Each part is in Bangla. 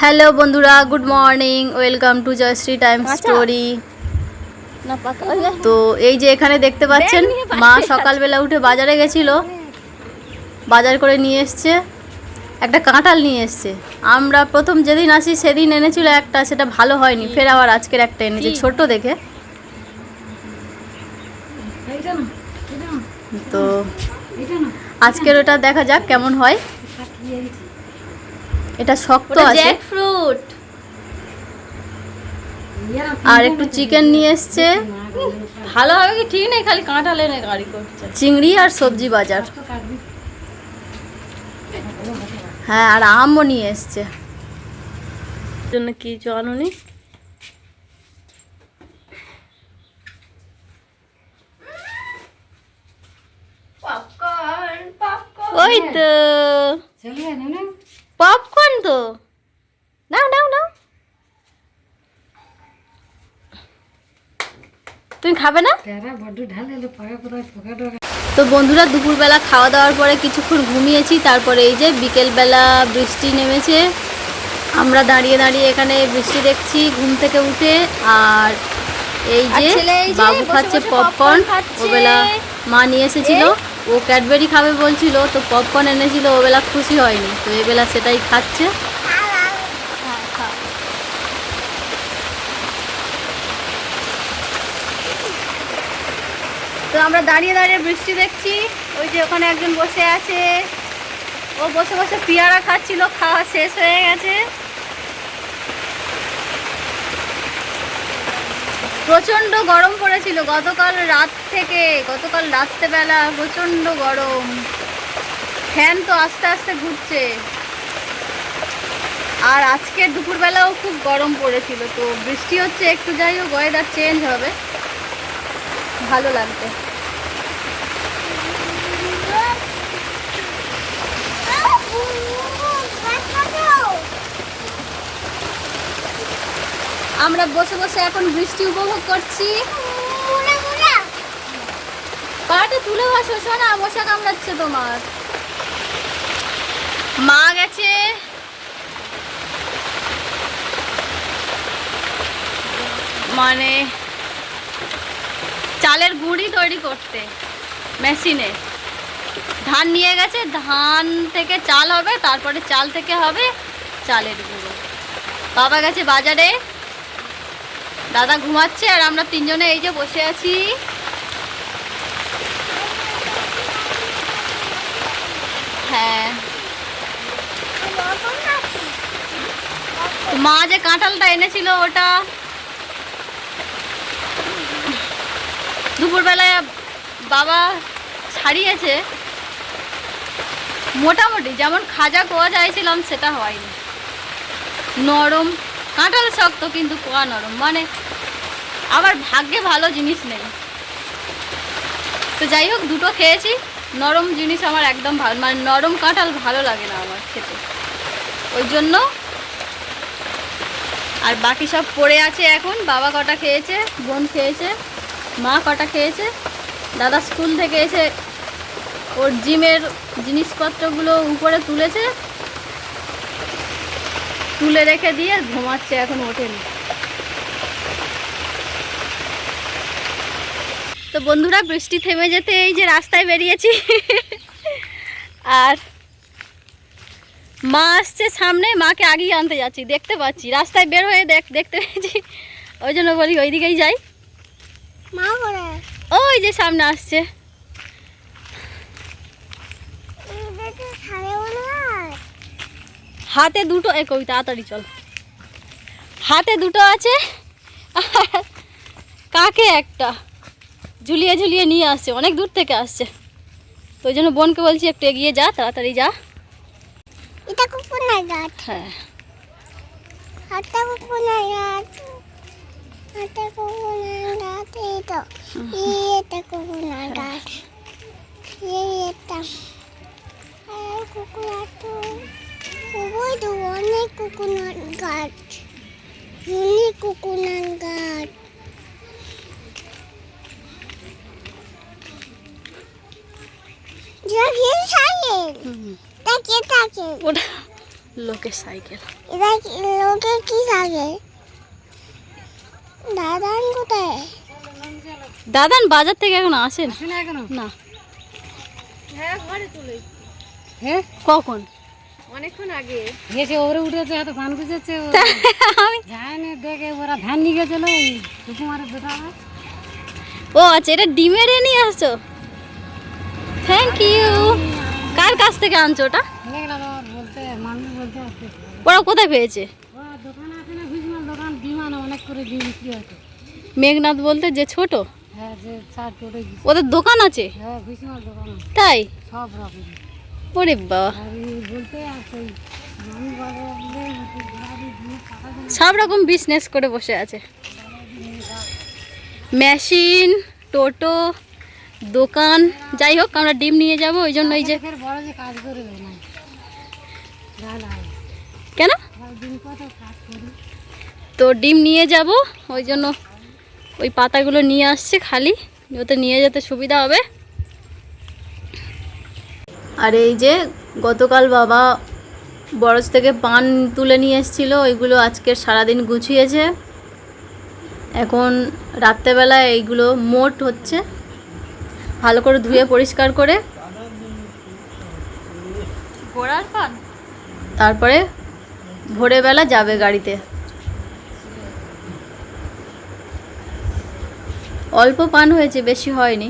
হ্যালো বন্ধুরা good morning welcome to Jayashree time story. ওই যে, তো এই যে এখানে দেখতে পাচ্ছেন মা সকালবেলা উঠে বাজারে গেছিল। বাজার করে নিয়ে এসছে। একটা কাঁঠাল নিয়ে এসছে। আমরা প্রথম যেদিন আসি সেদিন এনেছিল একটা সেটা ভালো হয়নি। ফের আবার আজকের একটা এনেছে? ছোট দেখে। তো আজকের ওটা দেখা যাক কেমন হয়। এটা শক্ত আছে। জ্যাক ফ্রুট আর একটু চিকেন নিয়ে এসছে। ভালো হবে কি? ঠিক নেই খালি কাঁঠাল এনে গাড়ি করছে। চিংড়ি আর সবজি বাজার। হ্যাঁ আর আমও নিয়ে এসছে। জন্য কিছু আনুনি ওই তো। পপকর্ন তো। নাও নাও নাও। তুমি খাবে না? তো বন্ধুরা দুপুরবেলা খাওয়া দাওয়ার পরে কিছুক্ষণ ঘুমিয়েছি তারপরে এই যে বিকেলবেলা বৃষ্টি নেমেছে। আমরা দাঁড়িয়ে দাঁড়িয়ে এখানে বৃষ্টি দেখছি ঘুম থেকে উঠে আর এই যে বাবু খাচ্ছে পপকর্ন। ওবেলা মা নিয়ে এসেছিল। ও ক্যাডবেরি খাবে বলছিল, তো পপকর্ন এনেছিল, ওবেলা খুশি হয়নি। তো এবেলা সেটাই খাচ্ছে। তো আমরা দাঁড়িয়ে দাঁড়িয়ে বৃষ্টি দেখছি। ওই যে ওখানে একজন বসে আছে। ও বসে বসে পেয়ারা খাচ্ছিল, খাওয়া শেষ হয়ে গেছে। প্রচণ্ড গরম পড়েছিল গতকাল রাত থেকে গতকাল রাত্রেবেলা প্রচণ্ড গরম ফ্যান তো আস্তে আস্তে ঘুরছে আর আজকে দুপুরবেলাও খুব গরম পড়েছিল তো বৃষ্টি হচ্ছে একটু যাই হোক ওয়েদার চেঞ্জ হবে ভালো লাগবে আমরা বসে বসে এখন বৃষ্টি উপভোগ করছি। পাটা তুলে বসো শোনা মশা কামড়াচ্ছে তোমার। মা গেছে। মানে চালের গুঁড়ি তৈরি করতে মেশিনে। ধান নিয়ে গেছে ধান থেকে চাল হবে তারপরে চাল থেকে হবে চালের গুঁড়ো। বাবা গেছে বাজারে। দাদা ঘুমাচ্ছে আর আমরা তিনজনে এই যে বসে আছি। হ্যাঁ। মা যে কাঁঠালটা এনেছিল ওটা। দুপুরবেলায় বাবা ছাড়িয়েছে। মোটামুটি যেমন খাজা কোয়া চাইছিলাম সেটা হয়নি। নরম কাঁঠাল শক্ত কিন্তু কোয়া নরম মানে আবার ভাগ্যে ভালো জিনিস নেই। তো যাই হোক, দুটো খেয়েছি, নরম জিনিস আমার একদম ভালো মানে নরম কাঁঠাল ভালো লাগে না আমার খেতে। ওই জন্য আর বাকি সব পড়ে আছে এখন, বাবা কটা খেয়েছে, বোন খেয়েছে, মা কটা খেয়েছে, দাদা স্কুল থেকে এসে ওর জিমের জিনিসপত্রগুলো উপরে তুলেছে তুলে রেখে দিয়ে ঘুমাচ্ছে এখন ওঠেনি। তো বন্ধুরা বৃষ্টি থেমে যেতে এই যে রাস্তায় বেরিয়েছি। আর মা আসছে সামনে মাকে আগেই আনতে যাচ্ছি দেখতে পাচ্ছি। রাস্তায় বের হয়ে দেখ দেখতে পেয়েছি। ওই জন্য বলি ওই দিকেই যাই। মা ওই যে সামনে আসছে এটাতে সাড়ে মনে হয় হাতে দুটো এ কই তাড়াতাড়ি চল। হাতে দুটো আছে আর কাকে একটা? ঝুলিয়ে ঝুলিয়ে নিয়ে আসছে অনেক দূর থেকে আসছে। তো ওই জন্য বোনকে বলছি একটু এগিয়ে যা তাড়াতাড়ি যা। এটা কুকুরের গাছ। হ্যাঁ। হাতটা কুকুরের গাছ। হাতটা কুকুরের গাছ এই তো। এটা কুকুরের গাছ। এই এটা কুকুর তো তো অনেক কুকুরের গাছ অনেক কুকুরের গাছ লোকের সাইকেল কি- লোকে কি থাকে দাদান কোথায়? দাদান বাজার থেকে এখন আসেন না। হ্যাঁ কখন? ওরে উঠেছে হয়তো ধান গুজেছে আমি যায়নি দেখে ওরা ধান নিয়ে গেছিল সুকুমারের দোকানে ও আচ্ছা এটা ডিমের এ নিয়ে আসছো? থ্যাংক ইউ কার কাছ থেকে আনছো ওটা? ওরা কোথায় পেয়েছে? ওরা দোকান আছে না ভীষণ দোকান বিমান অনেক করে ডিম বিক্রি হতো মেঘনাথ বলতে যে ছোট? হ্যাঁ যে চার টোটো ওদের দোকান আছে? হ্যাঁ দোকান আছে, তাই? সব রকম। ওরে বাবা ওই সব রকম বিজনেস করে বসে আছে। মেশিন টোটো দোকান যাই হোক আমরা ডিম নিয়ে যাব ওই জন্য এই যে কেন? তো ডিম নিয়ে যাব ওই জন্য ওই পাতাগুলো নিয়ে আসছে খালি। ওতে নিয়ে যেতে সুবিধা হবে। আর এই যে গতকাল বাবা বরজ থেকে পান তুলে নিয়ে এসেছিল ওইগুলো আজকে সারাদিন গুছিয়েছে। এখন রাত্রেবেলা এইগুলো মোট হচ্ছে ভালো করে ধুয়ে পরিষ্কার করে। পান? তারপরে ভোরেবেলা যাবে গাড়িতে। অল্প পান হয়েছে বেশি হয়নি।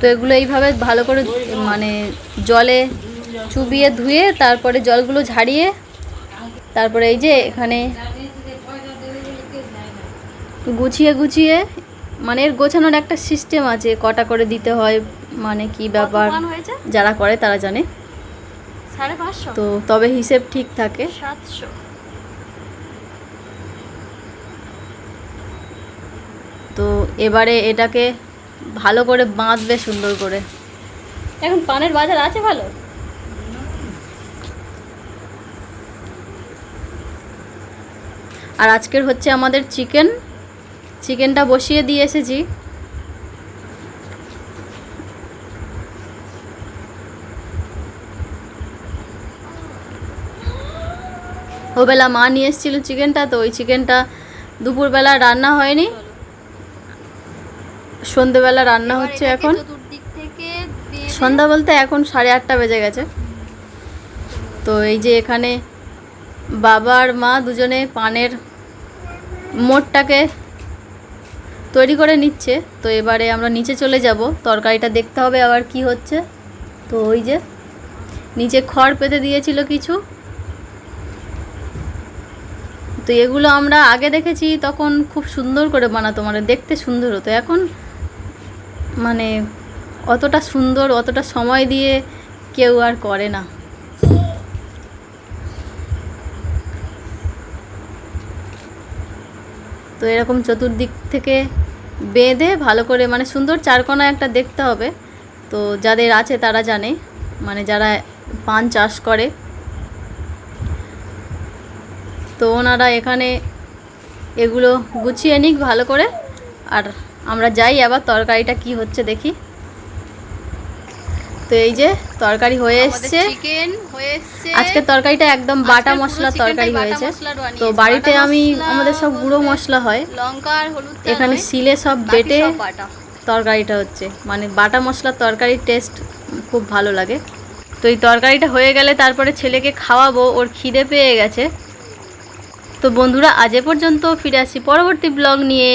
তো এগুলো এইভাবে ভালো করে মানে জলে চুবিয়ে ধুয়ে তারপরে জলগুলো ঝাড়িয়ে তারপরে এই যে এখানে গুছিয়ে গুছিয়ে মানে এর গোছানোর একটা সিস্টেম আছে কটা করে দিতে হয় মানে কি ব্যাপার যারা করে তারা জানে। তো তবে হিসেব ঠিক থাকে। তো এবারে এটাকে ভালো করে বাঁধবে সুন্দর করে। এখন পানের বাজার আছে ভালো? আর আজকের হচ্ছে আমাদের চিকেন। চিকেনটা বসিয়ে দিয়ে এসেছি। ওবেলা মা নিয়ে এসেছিল চিকেনটা তো ওই চিকেনটা দুপুরবেলা রান্না হয়নি। সন্ধেবেলা রান্না হচ্ছে এখন। সন্ধ্যা বলতে এখন সাড়ে আটটা বেজে গেছে। তো এই যে এখানে বাবা আর মা দুজনে পানের মোটটাকে তৈরি করে নিচ্ছে। তো এবারে আমরা নিচে চলে যাব। তরকারিটা দেখতে হবে আবার কি হচ্ছে। তো ওই যে নিচে খড় পেতে দিয়েছিল কিছু। তো এগুলো আমরা আগে দেখেছি তখন খুব সুন্দর করে বানাতো মানে দেখতে সুন্দর হতো। এখন মানে অতটা সুন্দর, অতটা সময় দিয়ে কেউ আর করে না। তো এরকম চতুর্দিক থেকে বেঁধে ভালো করে মানে সুন্দর চারকোনা একটা দেখতে হবে। তো যাদের আছে তারা জানে মানে যারা পান চাষ করে। তো ওনারা এখানে এগুলো গুছিয়ে নিক ভালো করে, আর আমরা যাই আবার তরকারিটা কি হচ্ছে দেখি। তো এই যে তরকারি হয়ে এসছে। হয়ে আজকে তরকারিটা একদম বাটা মশলার তরকারি হয়েছে। তো বাড়িতে আমি আমাদের সব গুঁড়ো মশলা হয়। লঙ্কা আর হলুদ এখানে শিলে সব বেটে তরকারিটা হচ্ছে। মানে বাটা মশলার তরকারির টেস্ট খুব ভালো লাগে। তো এই তরকারিটা হয়ে গেলে তারপরে ছেলেকে খাওয়াবো ওর খিদে পেয়ে গেছে। তো বন্ধুরা আজ এ পর্যন্ত ফিরে আসি পরবর্তী ব্লগ নিয়ে।